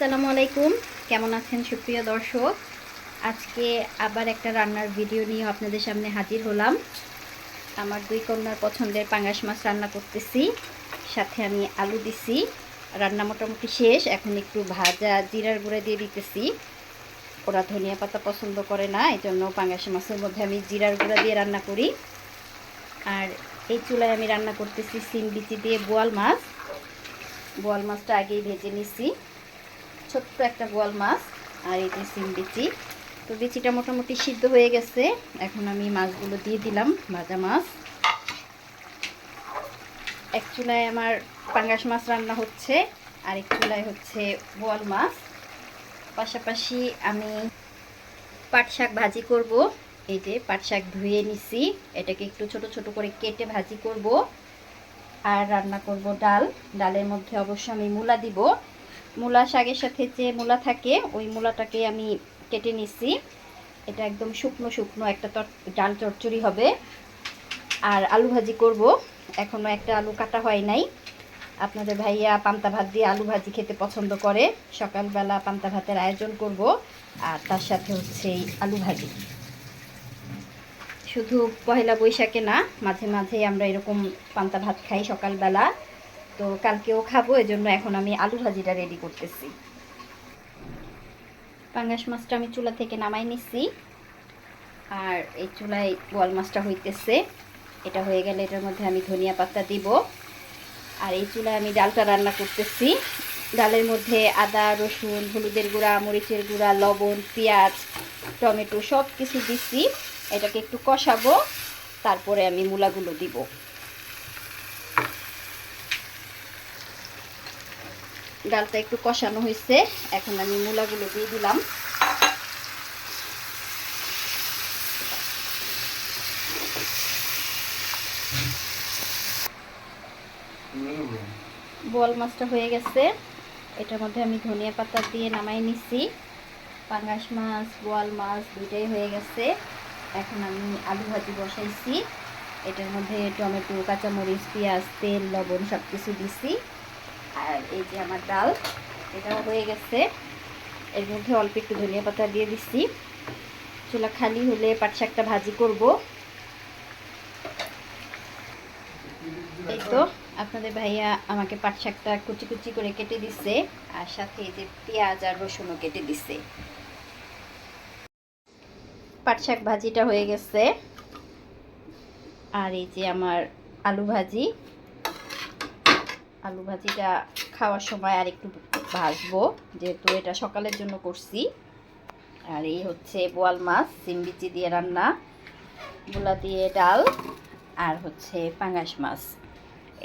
আসসালামু আলাইকুম। কেমন আছেন সুপ্রিয় দর্শক? আজকে আবার একটা রান্নার ভিডিও নিয়ে আপনাদের সামনে হাজির হলাম। আমার দুই কন্যার পছন্দের পাঙ্গাস মাছ রান্না করতেছি। সাথে আমি আলু দিছি। রান্না মোটামুটি শেষ। এখন একটু ভাজা জিরার গুঁড়া দিয়ে দিতেছি। ওরা ধনিয়া পাতা পছন্দ করে না এই জন্য পাঙ্গাস মাছের মধ্যে আমি জিরার গুঁড়া দিয়ে রান্না করি। আর এই চুলায় আমি রান্না করতেছি সিম বিচি দিয়ে বোয়াল মাছ। বোয়াল মাছটা আগেই ভেজে নিছি। ছোট্ট একটা বোয়াল মাছ আর এই যে সিম বিচি। তো বিচিটা মোটামুটি সিদ্ধ হয়ে গেছে। এখন আমি মাছগুলো দিয়ে দিলাম, ভাজা মাছ। এক চুলায় আমার পাঙ্গাস মাছ রান্না হচ্ছে, আর এক চুলায় হচ্ছে বোয়াল মাছ। পাশাপাশি আমি পাট শাক ভাজি করব। এই যে পাট শাক ধুয়ে নিছি, এটাকে একটু ছোট ছোট করে কেটে ভাজি করব। আর রান্না করব ডাল। ডালের মধ্যে অবশ্য আমি মূলা দিব। মূলা শাকের সাথে যে মূলা থাকে, ওই মূলাটাকে আমি কেটে নিছি এটা একদম শুকনো শুকনো একটা ডাল চচ্চড়ি হবে। আর আলু ভাজি করব। এখনও একটা আলু কাটা হয় নাই। আপনাদের ভাইয়া পান্তা ভাত দিয়ে আলু ভাজি খেতে পছন্দ করে। সকালবেলা পান্তা ভাতের আয়োজন করব। আর তার সাথে হচ্ছে এই আলু ভাজি। শুধু পয়লা বৈশাখে না, মাঝে মাঝে আমরা এরকম পান্তা ভাত খাই সকালবেলা। তো কালকেও খাব, এজন্য এখন আমি আলু ভাজিটা রেডি করতেছি। পাঙ্গাস মাছটা আমি চুলা থেকে নামাই নিছি। আর এই চুলায় বল মাছটা হইতেছে। এটা হয়ে গেলে এটার মধ্যে আমি ধনিয়া পাতা দিব। আর এই চুলায় আমি ডালটা রান্না করতেছি। ডালের মধ্যে আদা, রসুন, হলুদের গুঁড়া, মরিচের গুঁড়া, লবণ, পেঁয়াজ, টমেটো সব কিছু দিচ্ছি এটাকে একটু কষাবো, তারপরে আমি মূলাগুলো দিব। ডালটা একটু কষানো হয়েছে। এখন আমি মূলাগুলো দিয়ে দিলাম। বল মাছটা হয়ে গেছে। এটার মধ্যে আমি ধনিয়া পাতা দিয়ে নামাই নিছি। পাঙ্গাস মাছ, বোয়াল মাছ দুইটাই হয়ে গেছে। এখন আমি আলু ভাজি বসাইছি। এটার মধ্যে টমেটো, কাঁচামরিচ, পেঁয়াজ, তেল, লবণ সব কিছু দিছি। আর এই যে আমার ডাল, এটাও হয়ে গেছে। এর মধ্যে অল্প একটু ধনিয়া পাতা দিয়ে দিচ্ছি। চুলা খালি হলে পাট শাকটা ভাজি করব। এই তো, আপনাদের ভাইয়া আমাকে পাট শাকটা কুচি কুচি করে কেটে দিচ্ছে আর সাথে এই যে পেঁয়াজ আর রসুনও কেটে দিচ্ছে পাট শাক ভাজিটা হয়ে গেছে। আর এই যে আমার আলু ভাজি আলু ভাজিটা খাওয়ার সময় আর একটু ভাজবো, যেহেতু এটা সকালের জন্য করছি। আর এই হচ্ছে বোয়াল মাছ সিমবিচি দিয়ে রান্না গুলা দিয়ে ডাল, আর হচ্ছে পাঙ্গাস মাছ।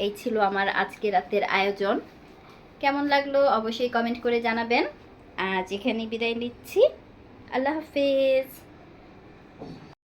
এই ছিল আমার আজকে রাতের আয়োজন। কেমন লাগল অবশ্যই কমেন্ট করে জানাবেন। আজ এখানে বিদায় নিচ্ছি। আল্লাহ হাফেজ।